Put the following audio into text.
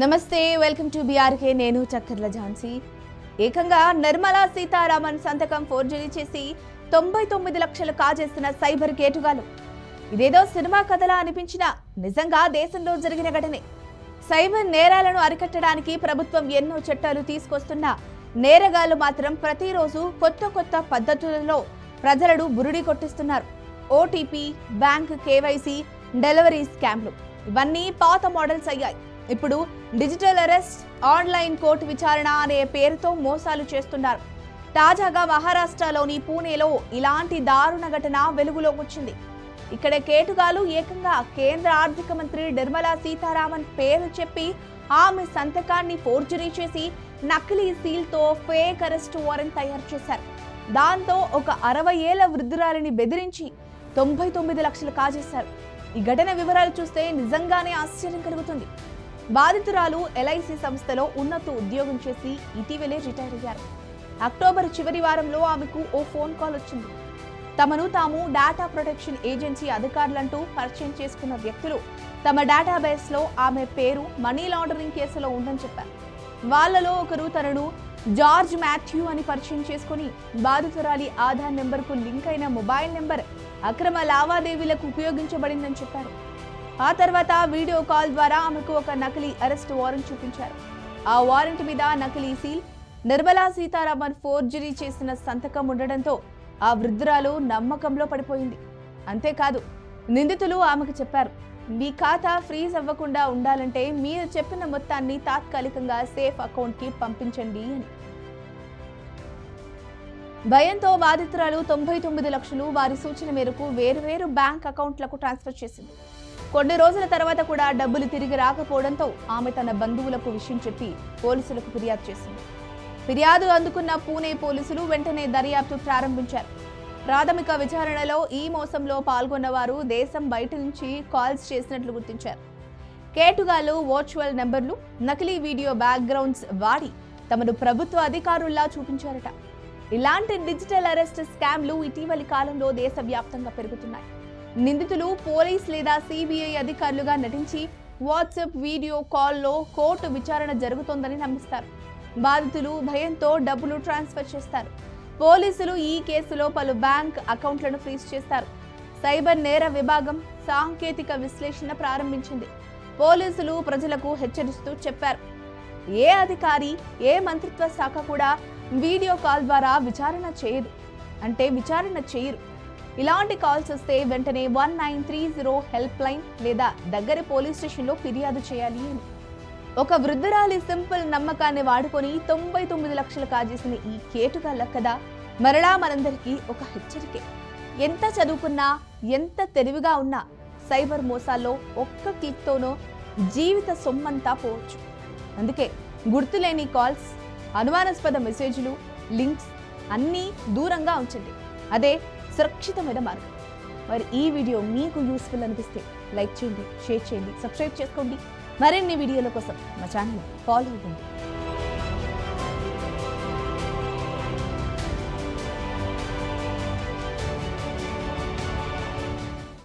నమస్తే welcome to BRK నేను చక్కర్ల ఝాన్సీ. ఏకంగా నిర్మలా సీతారామన్ సంతకం ఫోర్జరీ చేసి తొంభై తొమ్మిది లక్షలు కాజేస్తున్న సైబర్ కేటుగాలు ఇదేదో సినిమా కథలా అనిపించిన నిజంగా దేశంలో జరిగిన ఘటనే. సైబర్ నేరాలను అరికట్టడానికి ప్రభుత్వం ఎన్నో చట్టాలు తీసుకొస్తున్నా నేరగాళ్ళు మాత్రం ప్రతిరోజు కొత్త కొత్త పద్ధతులలో ప్రజలను బురుడి కొట్టిస్తున్నారు. ఓటీపీ బ్యాంక్ కేవైసీ డెలివరీ స్కామ్లు. ఇవన్నీ పాత మోడల్స్ అయ్యాయి. ఇప్పుడు డిజిటల్ అరెస్ట్ ఆన్లైన్ కోర్టు విచారణ అనే పేరుతో మోసాలు చేస్తున్నారు. తాజాగా మహారాష్ట్రలోని పూణేలో ఇలాంటి దారుణ ఘటన వెలుగులోకి వచ్చింది. ఇక్కడ కేటుగాలు ఏకంగా కేంద్ర ఆర్థిక మంత్రి నిర్మలా సీతారామన్ పేరు చెప్పి ఆమె సంతకాన్ని ఫోర్జరీ చేసి నకిలీ సీల్తో ఫేక్ అరెస్ట్ వారెంట్ తయారు చేశారు. దాంతో ఒక అరవై ఏళ్ళ వృద్ధురాలిని బెదిరించి తొంభై తొమ్మిది లక్షలు కాజేశారు. ఈ ఘటన వివరాలు చూస్తే నిజంగానే ఆశ్చర్యం కలుగుతుంది. బాధితురాలు ఎల్ఐసి సంస్థలో ఉన్నత ఉద్యోగం చేసి ఇటీవలే రిటైర్ అయ్యారు. అక్టోబర్ చివరి వారంలో ఆమెకు ఓ ఫోన్ కాల్ వచ్చింది. తమను తాము డేటా ప్రొటెక్షన్ ఏజెన్సీ అధికారులంటూ పరిచయం చేసుకున్న వ్యక్తులు తమ డేటాబేస్లో ఆమె పేరు మనీ లాండరింగ్ కేసులో ఉందని చెప్పారు. వాళ్ళలో ఒకరు తనను జార్జ్ మాథ్యూ అని పరిచయం చేసుకుని బాధితురాలి ఆధార్ నెంబర్కు లింక్ అయిన మొబైల్ నెంబర్ అక్రమ లావాదేవీలకు ఉపయోగించబడిందని చెప్పారు. ఆ తర్వాత వీడియో కాల్ ద్వారా ఆమెకు ఒక నకిలీ అరెస్ట్ వారెంట్ చూపించారు. ఆ వారెంట్ మీద నకిలీ సీల్ నిర్మలా సీతారామన్ ఫోర్జరీ చేసిన సంతకం ఉండడంతో ఆ వృద్ధురాలు నమ్మకంలో పడిపోయింది. అంతేకాదు నిందితులు ఆమెకు చెప్పారు మీ ఖాతా ఫ్రీజ్ అవ్వకుండా ఉండాలంటే మీరు చెప్పిన మొత్తాన్ని తాత్కాలికంగా సేఫ్ అకౌంట్కి పంపించండి అని. భయంతో బాధితురాలు తొంభై తొమ్మిది లక్షలు వారి సూచన మేరకు వేరువేరు బ్యాంక్ అకౌంట్లకు ట్రాన్స్ఫర్ చేసింది. కొన్ని రోజుల తర్వాత కూడా డబ్బులు తిరిగి రాకపోవడంతో ఆమె తన బంధువులకు విషయం చెప్పి పోలీసులకు ఫిర్యాదు చేసింది. ఫిర్యాదు అందుకున్న పూణే పోలీసులు వెంటనే దర్యాప్తు ప్రారంభించారు. ప్రాథమిక విచారణలో ఈ మోసంలో పాల్గొన్నవారు దేశం బయట నుంచి కాల్స్ చేసినట్లు గుర్తించారు. కేటుగాలు వర్చువల్ నెంబర్లు నకిలీ వీడియో బ్యాక్గ్రౌండ్స్ వాడి తమను ప్రభుత్వ అధికారుల్లా చూపించారట. ఇలాంటి డిజిటల్ అరెస్ట్ స్కామ్లు ఇటీవలి కాలంలో దేశవ్యాప్తంగా పెరుగుతున్నాయి. నిందితులు పోలీస్ లేదా సిబిఐ అధికారులుగా నటించి వాట్సాప్ వీడియో కాల్లో కోర్టు విచారణ జరుగుతోందని నమ్మిస్తారు. బాధితులు భయంతో డబ్బులు ట్రాన్స్ఫర్ చేస్తారు. పోలీసులు ఈ కేసులో పలు బ్యాంక్ అకౌంట్లను ఫ్రీజ్ చేస్తారు. సైబర్ నేర విభాగం సాంకేతిక విశ్లేషణ ప్రారంభించింది. పోలీసులు ప్రజలకు హెచ్చరిస్తూ చెప్పారు. ఏ అధికారి ఏ మంత్రిత్వ శాఖ కూడా వీడియో కాల్ ద్వారా విచారణ చేయదు. అంటే విచారణ చేయరు. ఇలాంటి కాల్స్ వస్తే వెంటనే one nine three zero help line లేదా దగ్గర పోలీస్ స్టేషన్లో ఫిర్యాదు చేయాలి. అని ఒక వృద్ధురాలి సింపుల్ నమ్మకాన్ని వాడుకొని తొంభై తొమ్మిది లక్షలు కాజేసిన ఈ కేటుగాళ్ళ కదా మరలా మనందరికీ ఒక హెచ్చరికే. ఎంత చదువుకున్నా ఎంత తెలివిగా ఉన్నా సైబర్ మోసాల్లో ఒక్క క్లిక్తోనో జీవిత సొమ్మంతా పోవచ్చు. అందుకే గుర్తులేని కాల్స్ అనుమానాస్పద మెసేజ్లు లింక్స్ అన్నీ దూరంగా ఉంచండి. అదే సురక్షితమైన మార్గం. మరి ఈ వీడియో మీకు యూస్ఫుల్ అనిపిస్తే లైక్ చేయండి షేర్ చేయండి సబ్స్క్రైబ్ చేసుకోండి. మరిన్ని వీడియోల కోసం మా ఛానల్ ఫాలో అవ్వండి